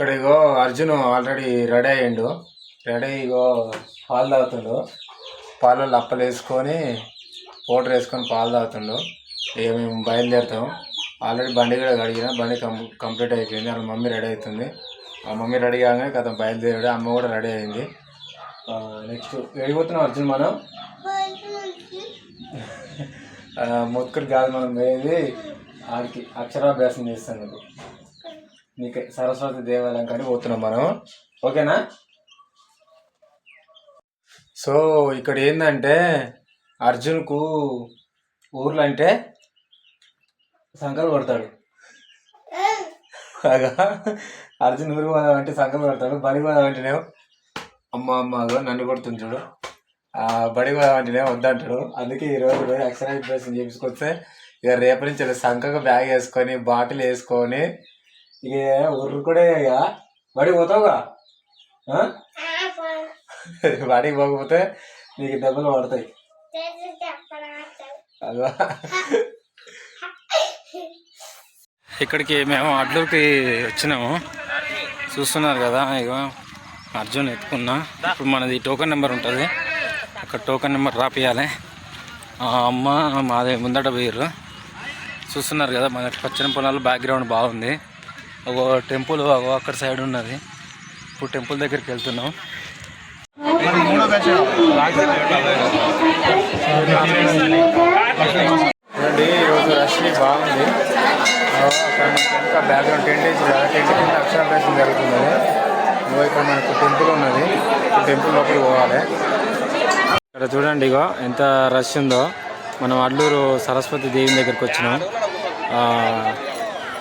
ఇక్కడ ఇగో Arjun already ready అయ్యిండు. రెడీ ఇగో పాలు తాగుతుండు. పాలు లప్పలు వేసుకొని పౌడర్ వేసుకొని పాలు తాగుతుండు. ఇక మేము బయలుదేరుతాం. ఆల్రెడీ బండి కూడా కడిగిన బండి కం కంప్లీట్ అయిపోయింది. వాళ్ళ మమ్మీ రెడీ అవుతుంది. ఆ మమ్మీ రెడీ కాగానే కథ బయలుదేరాడు. అమ్మ కూడా రెడీ అయింది. నెక్స్ట్ వెళ్ళిపోతున్నాం అర్జున్ మనం? ఆ, కాదు మనం పోయేది. ఆడికి అక్షరాభ్యాసం చేస్తాం నీకు సరస్వతి దేవాలయం కానీ పోతున్నాం మనం. ఓకేనా? సో ఇక్కడ ఏంటంటే అర్జున్కు ఊర్లో అంటే సంకలు కొడతాడు అర్జున్ ఊరు పోదాం అంటే సంకలు కొడతాడు బడి పోదాం అంటేనే అమ్మ అమ్మ నన్ను కొడుతుంది చూడు. ఆ బడి పోదాం అంటేనే వద్దంటాడు. అందుకే ఈ రోజు పోయి చేపించుకొస్తే ఇక రేపటి నుంచి ఇలా సంకగా బ్యాగ్ వేసుకొని బాటిల్ వేసుకొని ఇక ఊరు కూడా ఇక బడికి పోతావుగా? బడికి పోకపోతే నీకు దెబ్బలు పడతాయి. అదో? ఇక్కడికి మేము అడ్లూరుకి వచ్చినాము. చూస్తున్నారు కదా ఇక అర్జున్ ఎత్తుకున్నా. ఇప్పుడు మనది టోకెన్ నెంబర్ ఉంటుంది. అక్కడ టోకెన్ నెంబర్ రాపియాలి. ఆ అమ్మ మాది ముందట పోయారు చూస్తున్నారు కదా మన పచ్చని పొలాలు బ్యాక్గ్రౌండ్ బాగుంది. ఒక టెంపుల్ అగో అక్కడ సైడ్ ఉన్నది. ఇప్పుడు టెంపుల్ దగ్గరికి వెళ్తున్నాం. చూడండి ఈరోజు రష్ బాగుంది. అక్కడ ఇంకా బ్యాక్గ్రౌండ్ టెన్ డేస్ కదా కింద అక్షరాభ్యాసం జరుగుతుంది ఇగో ఇక్కడ మనకు టెంపుల్ ఉన్నది. టెంపుల్ లోపలికి పోవాలి. ఇక్కడ చూడండి ఇగో ఎంత రష్ ఉందో. మనం అల్లూరు సరస్వతి దేవి దగ్గరికి వచ్చినాం.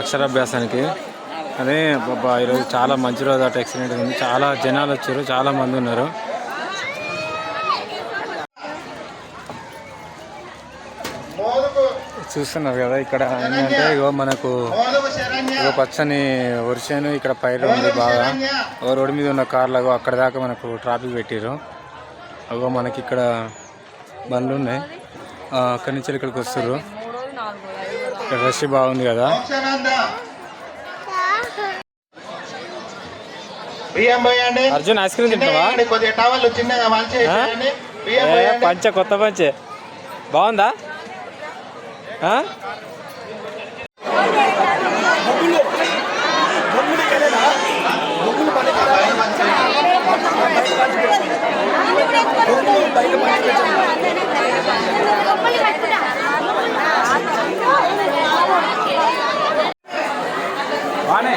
అక్షరాభ్యాసానికి. అదే బాబా ఈరోజు చాలా మంచి రోజు అటు యాక్సిడెంట్ ఉంది. చాలా జనాలు వచ్చారు చాలా మంది ఉన్నారు. చూస్తున్నారు కదా ఇక్కడ ఏంటంటే ఇగో మనకు ఇగో పచ్చని వర్షాను ఇక్కడ పైరు ఉంది బాగా. ఓ రోడ్డు మీద ఉన్న కార్లు అక్కడ దాకా మనకు ట్రాఫిక్ పెట్టారు అగో మనకి ఇక్కడ బండ్లు ఉన్నాయి. ఆ, అక్కడి నుంచి ఇక్కడికి వస్తారు రష్ బాగుంది కదా. అర్జున్ ఐస్ క్రీమ్ తింటావా? పంచ కొత్త పంచే. బాగుందా? ఆ? బానే.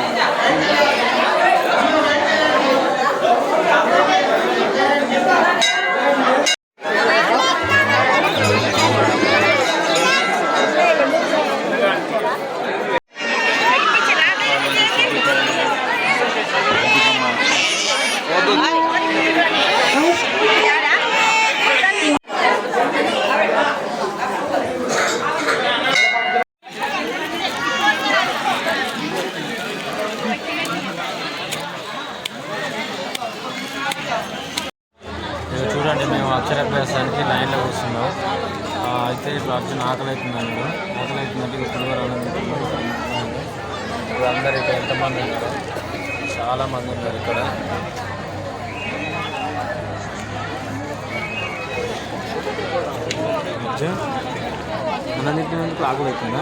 ఇది మేము అక్షరాభ్యాసానికి లైన్లో కూర్చున్నాం. అయితే ఇప్పుడు అర్జున్ ఆకలి అవుతుందండి ఆకలి అవుతుందంటే ఇప్పుడు ఇప్పుడు అందరు ఇక్కడ ఎంతమంది ఉన్నారు? చాలామంది ఉన్నారు ఇక్కడ. అర్జున్ మన తింటున్నందుకు ఆకలి అవుతుందా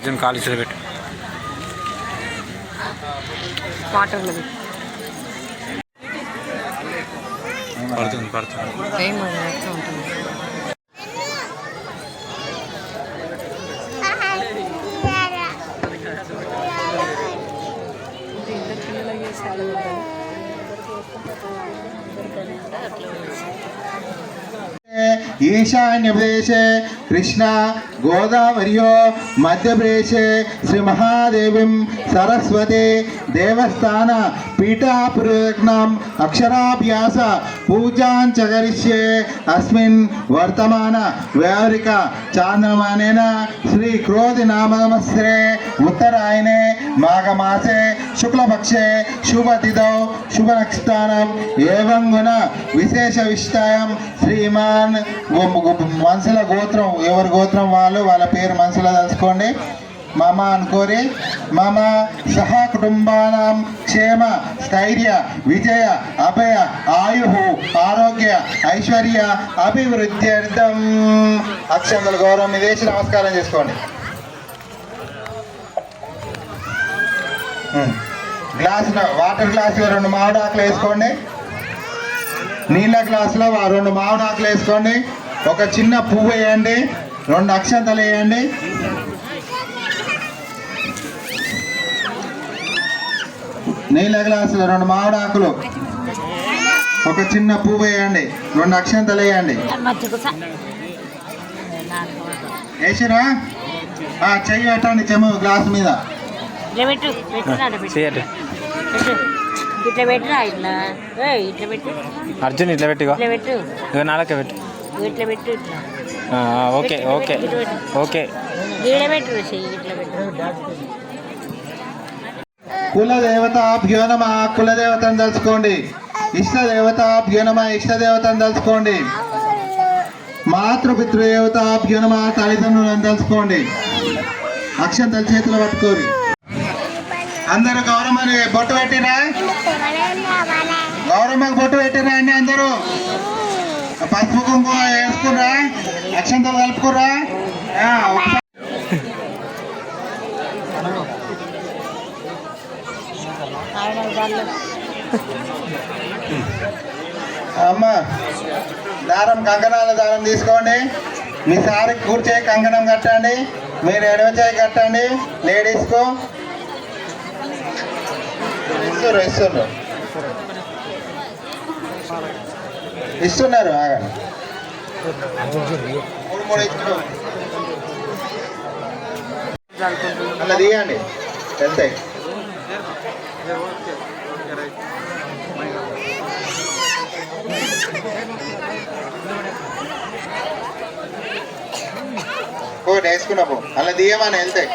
అర్జున్ కాలు పెట్టు. వాటర్లో పడుతుంది పడుతుంది. ఉంటుంది. ఇది ఇంత చిన్నగా గోదావర్యో మధ్యప్రదేశే శ్రీ మహాదేవిం సరస్వతి దేవస్థాన పీఠాపురగ్నం అక్షరాభ్యాస పూజాంచ కరిష్యే అస్మిన్ వర్తమాన వ్యవహారిక చాంద్రమానేన శ్రీ క్రోధి నామనమస్రే ఉత్తరాయణే మాఘమాసే శుక్లపక్షే శుభతిథౌ శుభ నక్షత్రం ఏవం గుణ విశేష విష్టాయం శ్రీమాన్ వంశల గోత్రం ఎవరి గోత్రం వాళ్ళు వాళ్ళ పేరు మనసులో తెలుసుకోండి మమ అనుకోరి మమ సహ కుటుంబానాం క్షేమ స్థైర్య విజయ అభయ ఆయు ఆరోగ్య ఐశ్వర్య అభివృద్ధి అర్థం. అక్షంతల గౌరవం ఇదేసి నమస్కారం చేసుకోండి. గ్లాస్ వాటర్ గ్లాసులో రెండు మామిడాకులు వేసుకోండి. నీళ్ళ గ్లాసులో రెండు మామిడాకులు వేసుకోండి. ఒక చిన్న పువ్వు వేయండి. రెండు అక్షంతలు వేయండి. నీళ్ళ గ్లాసులో రెండు మామిడాకులు ఒక చిన్న పువ్వు వేయండి. రెండు అక్షంతలు వేయండి. వేసిరా ఆ, చెయ్యి పెట్టండి చెమ్ము గ్లాస్ మీద. ఇట్లా పెట్టు పెట్టు పెట్టు. ఇట్లా ఇట్లా? పెట్టు. అర్జున్ ఇట్లా పెట్టు ఇక నాలకే పెట్టు. ఇట్లా పెట్టు ఇట్లా. Okay okay okay. ఈడ పెట్టు చెయ్యి ఇట్లా పెట్టు. కుల దేవతాభ్యో నమ కుల దేవతను తలుచుకోండి ఇష్ట దేవతాభ్యో నమ ఇష్ట దేవతను తలుచుకోండి మాతృపితృదేవతాభ్యో నమ తల్లిదండ్రులను తలుచుకోండి అక్షంతలు చేతిలో పట్టుకోరి. అందరూ గౌరమ్మని బొట్టు పెట్టిరా? గౌరమ్మకు బొట్టు పెట్టిరా అండి అందరూ? పసుపు కుంకుమ వేసుకుర్రా అక్షంతలు కలుపుకోరా? అమ్మ దారం కంకణాల దారం తీసుకోండి. మీ సారికి కూర్చే కంకణం కట్టండి. మీరు ఎడవ చేయి కట్టండి. లేడీస్కు ఇస్తున్నారు ఇస్తున్నారు ఇస్తున్నారు ఆగండి. అలా తీయండి. వెళ్తాయి పో. అలా తీయమని వెళ్తాయి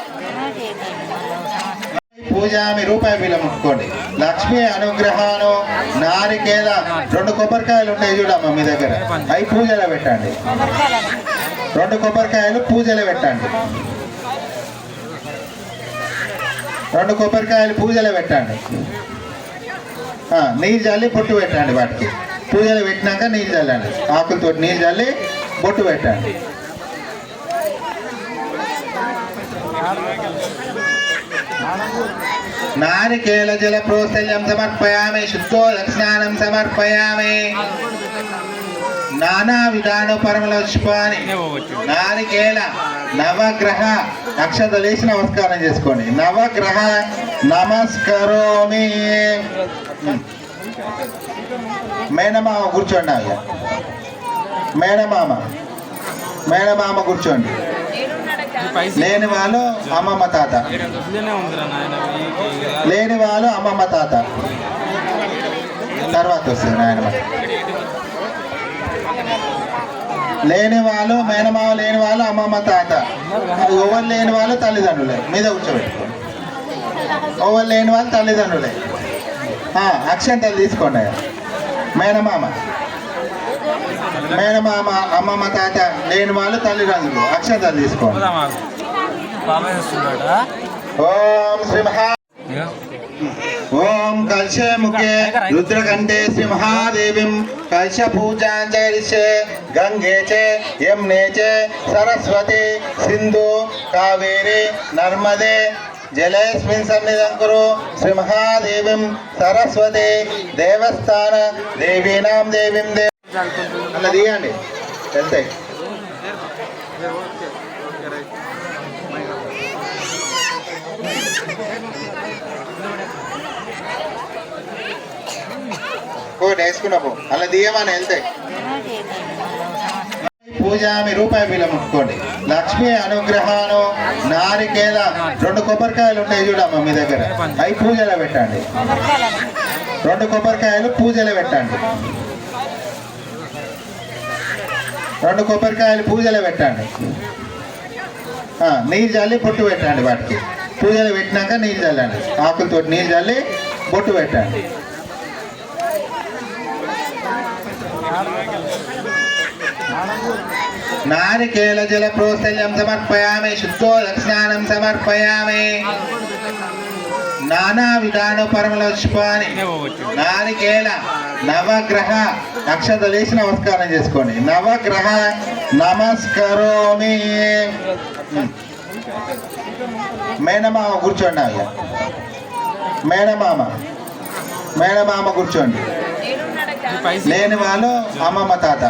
పూజామి రూపాయి బిల్ల ముట్టుకోండి లక్ష్మి అనుగ్రహాలు నారికేల రెండు కొబ్బరికాయలు ఉంటాయి చూడమ్మా మీ దగ్గర. అవి పూజలో పెట్టండి. రెండు కొబ్బరికాయలు పూజలు పెట్టండి. రెండు కొబ్బరికాయలు పూజలు పెట్టండి. నీరు నీళ్ళు చల్లి బొట్టు పెట్టండి వాటికి. పూజలు పెట్టినాక నీళ్ళు చల్లండి. ఆకులతో నీళ్ళు చల్లి బొట్టు పెట్టండి. నారికేల జల ప్రోత్సల్యం సమర్పయామి శుద్ధో దక్షిణానం సమర్పయామి. నానా విధాన పరమలక్ష్మాని నారికేల నవగ్రహ అక్షతలేసి నమస్కారం చేసుకోండి. నవగ్రహ నమస్కరోమి. మేనమామ కూర్చోండి అయ్యా మేనమామ. మేనమామ కూర్చోండి. లేని వాళ్ళు అమ్మమ్మ తాత. లేని వాళ్ళు అమ్మమ్మ తాత. తర్వాత వస్తుంది నాయనమ్మ. లేని వాళ్ళు మేనమామ లేని వాళ్ళు అమ్మమ్మ తాత. ఎవరు లేని వాళ్ళు తల్లిదండ్రులే. మీద కూర్చోబెట్టుకోండి ఎవరు లేని వాళ్ళు తల్లిదండ్రులే. ఆ, అక్షంతలు తీసుకోండి. మేనమామ. మేనమామ అమ్మమ్మ తాత లేని వాళ్ళు తల్లిదండ్రులు. అక్షంతలు తీసుకోండి. ఓం శ్రీ మహా ఓం కలశే ముఖే రుద్రకంఠే మహాదేవిం కలశ పూజాంజరిషే గంగే చే యమునే చే సరస్వతి సింధు కావేరి నర్మదే. జలేస్మిన్ సన్నిధం కురు శ్రీ మహాదేవిం సరస్వతి దేవస్థాన దేవీనాం దేవీం దేవ అలా తీయండి. వెళ్తాయి ఓ వేసుకున్నాము. అలా దియమని వెళ్తే. పూజామి రూపాయి బిల్ల ముట్టుకోండి లక్ష్మి అనుగ్రహాలు నారికేల రెండు కొబ్బరికాయలు ఉంటాయి చూడమ్మా మీ దగ్గర. అవి పూజలో పెట్టండి. రెండు కొబ్బరికాయలు పూజలో పెట్టండి. రెండు కొబ్బరికాయలు పూజలో పెట్టండి. నీళ్ళు చల్లి పొట్టు పెట్టండి వాటికి. పూజలు పెట్టినాక నీళ్ళు చల్లండి. ఆకులతో నీళ్ళు చల్లి బొట్టు పెట్టండి. నారికేల జల ప్రోత్సల్యం సమర్పయామి శుద్ధో సమర్పయామి నానా విధాన పరమలక్ష్మాని నారికేల నవగ్రహ అక్షత వేసి నమస్కారం చేసుకోండి నవగ్రహ నమస్కరోమి మేనమామ కూర్చోండి అయ్యా మేనమామ మేనమామ కూర్చోండి లేని వాళ్ళు అమ్మమ్మ తాత.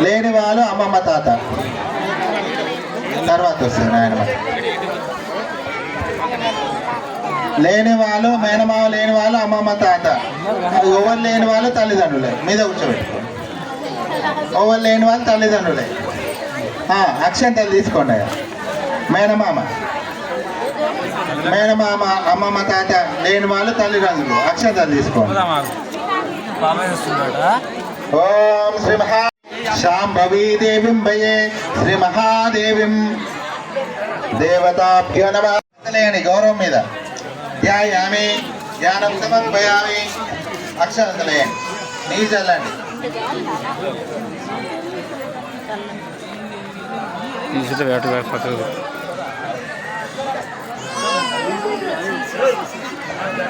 లేని వాళ్ళు అమ్మమ్మ తాత. తర్వాత వస్తుంది నాయనమ్మ లేని వాళ్ళు మేనమామ లేని వాళ్ళు అమ్మమ్మ తాత. అది ఎవరు లేని వాళ్ళు తల్లిదండ్రులే. మీద కూర్చోబెట్టుకో. ఎవరు లేని వాళ్ళు తల్లిదండ్రులే. అక్షంతలు తీసుకోండి. మేనమామ. మేనమామ అమ్మమ్మ తాత లేని వాళ్ళు తల్లిదండ్రులు. అక్షంతలు తీసుకోండి. ఓం శ్రీ మహా శాంభవీ దేవిం భయే శ్రీ మహాదేవిం. దేవతాభ్యో నమని గౌరవం మీద ధ్యాయామి ధ్యానం సమర్పయామి. అక్షరతలేయండి నీ చల్లండి. తీసుకుంటే వేట పక్కకు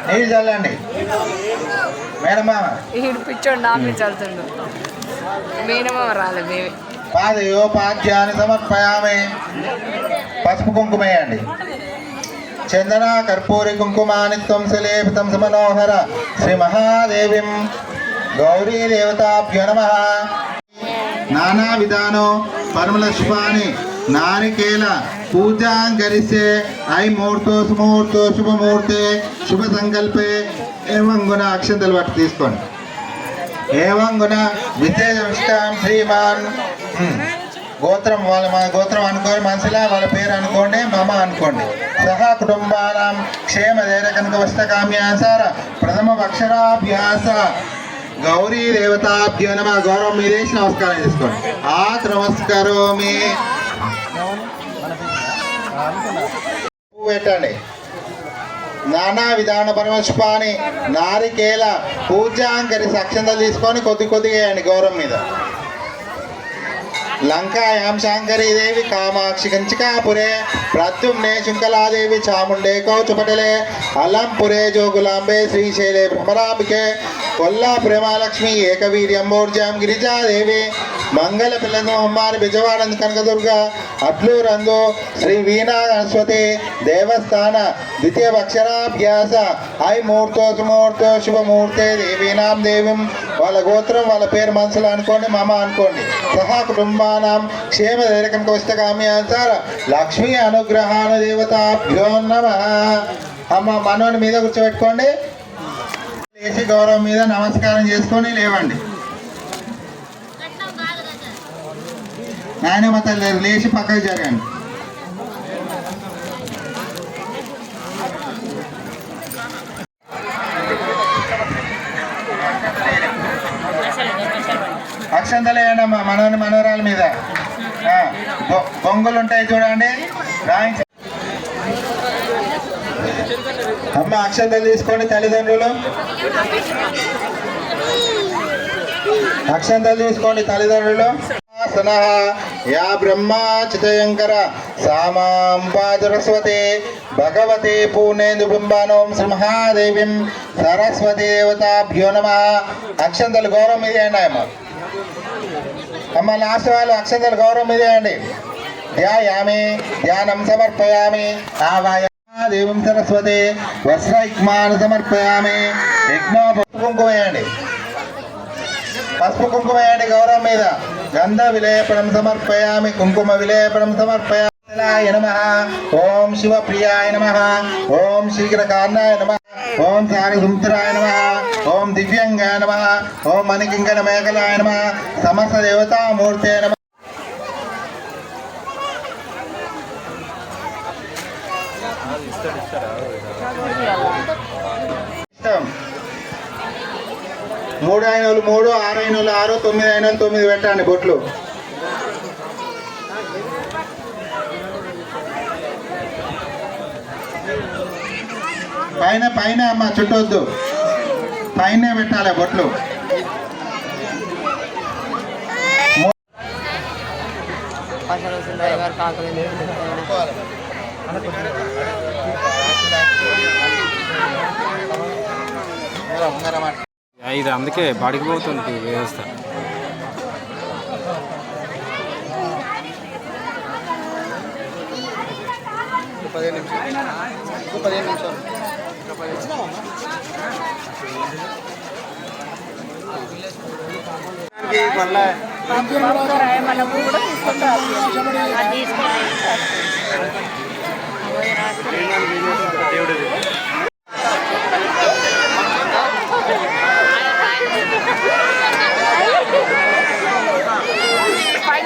నీళ్ళు చల్లండి. మేడమామ ఈడు పిచ్చోడు నా మీద చదువుతుండు మేనమామ రాలే మేమే. పాదయోపాధ్యాన్ని సమర్పయామి. పసుపు కుంకుమ వేయండి చందన కర్పూరి కుంకుమాని త్వంసలేపితం సమనోహర శ్రీ మహాదేవిం గౌరీ దేవతాభ్యో నమ. నానా విధానో పరమలక్ష్మాని నారికేల పూజాం ఐ ముహూర్తో సుముహూర్తో శుభముహూర్తే శుభ సంకల్పే ఏవం గుణ అక్షంతలు పట్టు తీసుకోండి. ఏవం గుణ విద్యాం శ్రీమాన్. గోత్రం వాళ్ళ మా గోత్రం అనుకోని మనసులా వాళ్ళ పేరు అనుకోండి మమ అనుకోండి. సహా కుటుంబానం క్షేమ ధైర్య వస్తకామ్యాసార ప్రథమ అక్షరాభ్యాస గౌరీ దేవతాభ్యో నమ. గౌరవం మీదేసి నమస్కారం చేసుకోండి. ఆ నమస్కారోమి పువ్వు పెట్టండి నానా విధాన పరమశుపాని నారికేల పూజాంకరి అక్షంతలు తీసుకొని కొద్ది కొద్దిగా వేయండి గౌరవం మీద. లంకాయాం శాంకరీ దేవి కామాక్షి కంచికాపురే ప్రత్యుమ్నే శుంకలాదేవి చాముండే కౌచుపటలే అలంపురే జోగులాంబే శ్రీశైలే భ్రమరాంబికే కొల్లాపురే మహాలక్ష్మి ఏకవీర్యంబోర్జాం గిరిజాదేవి మంగళ పిల్లందు అమ్మారి బిజవాడంది కనకదుర్గ అట్లూరందు శ్రీ వీణా సరస్వతి దేవస్థాన ద్వితీయ అక్షరాభ్యాస ఐ మూర్తో సుమూర్తో శుభమూర్తే దేవీనాం దేవీం. వాళ్ళ గోత్రం వాళ్ళ పేరు మనసులో అనుకోండి మమ అనుకోండి. సహా కుటుంబానం క్షేమ ధైర్యకం కౌస్తకామ్యాచార లక్ష్మీ అనుగ్రహాను దేవతాభ్యో నమ. అమ్మ మనోని మీద కూర్చోబెట్టుకోండి. లేచి గౌరవం మీద నమస్కారం చేసుకొని లేవండి. నాయనమ్మ తల్లి లేచి పక్కకు జరగండి అక్షంతలు వేయండి అమ్మా మనోరాల మీద. బొంగులు ఉంటాయి చూడండి. రాయించ అమ్మ అక్షంతలు తీసుకోండి తల్లిదండ్రులు. అక్షంతలు తీసుకోండి తల్లిదండ్రులు. ఆసన యా బ్రహ్మా చితయంకర సామాం పాదరస్వతే భగవతే పూర్ణేందు బింబానోం శ్రీ సరస్వతి దేవతాభ్యో నమ అక్షంతలు గౌరవం ఇదే అండి అమ్మ అమ్మ లాస్ట్ వాళ్ళు అక్షంతలు గౌరవం ఇదే అండి ధ్యాయామి ధ్యానం సమర్పయామి ఆవాయ దేవం సరస్వతి వస్త్ర వస్త్రైక్మాను సమర్పయామి యజ్ఞ పసుపు కుంకుమ వేయండి పసుపు కుంకుమ వేయండి గౌరవం మీద गन्धविलेपणं समर्पयामि कुङ्कुमविलेपणं समर्पयामि य नमः। ॐ शिवप्रियाय नमः। ॐ शीघ्रकारणाय नमः। ॐ सारसुन्दराय नमः। ॐ दिव्यङ्गाय नमः। ॐ मणिकिङ्कणमेखलाय नमः। समस्तदेवतामूर्ते नमः। మూడు అయినలు మూడు ఆరు వాళ్ళు ఆరు తొమ్మిది అయినలు తొమ్మిది పెట్టండి బొట్లు. పైన పైన అమ్మ చుట్టొద్దు. పైన పెట్టాలి బొట్లు. పైసలు ఇది అందుకే బాడికి పోతుంది వ్యవస్థ. తీసుకుంటారు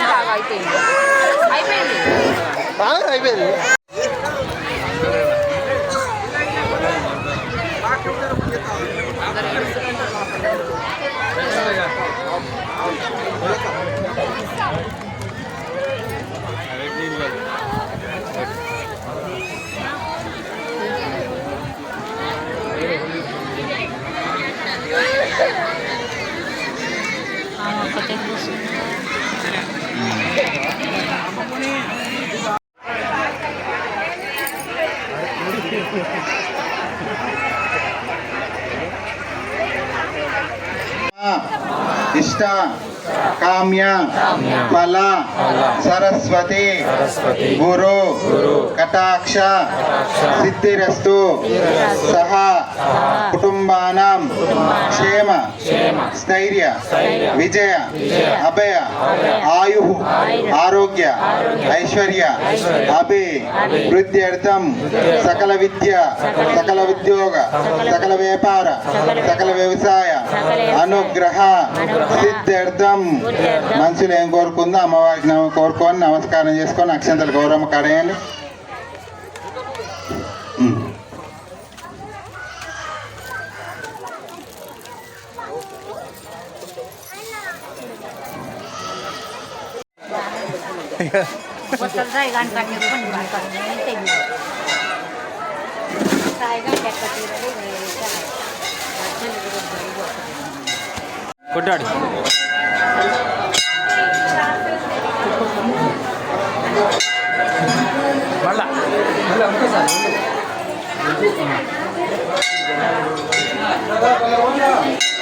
లాగా అయిపోయింది అయిపోయింది ఒకటే 完了。సరస్వతి. గురు. కటాక్ష. సిద్ధిరస్తు. సహ. కుటుంబానాం. క్షేమ. స్థైర్య. విజయ. అభయ. ఆయు ఆరోగ్య. ఐశ్వర్య. అభి. వృద్ధ్యర్థం. సకల విద్య. సకల ఉద్యోగ. సకల వ్యాపార. సకల వ్యవసాయ. అనుగ్రహ. సిద్ధ్యర్థం. మనుషులు ఏం కోరుకుందో అమ్మవారికి నమ- కోరుకొని నమస్కారం చేసుకొని అక్షంతలు గౌరమ్మ కడేయండి. కొట్టాడు. కొత్తలు సాయిగాని కట్టి కొన్ని కట్టి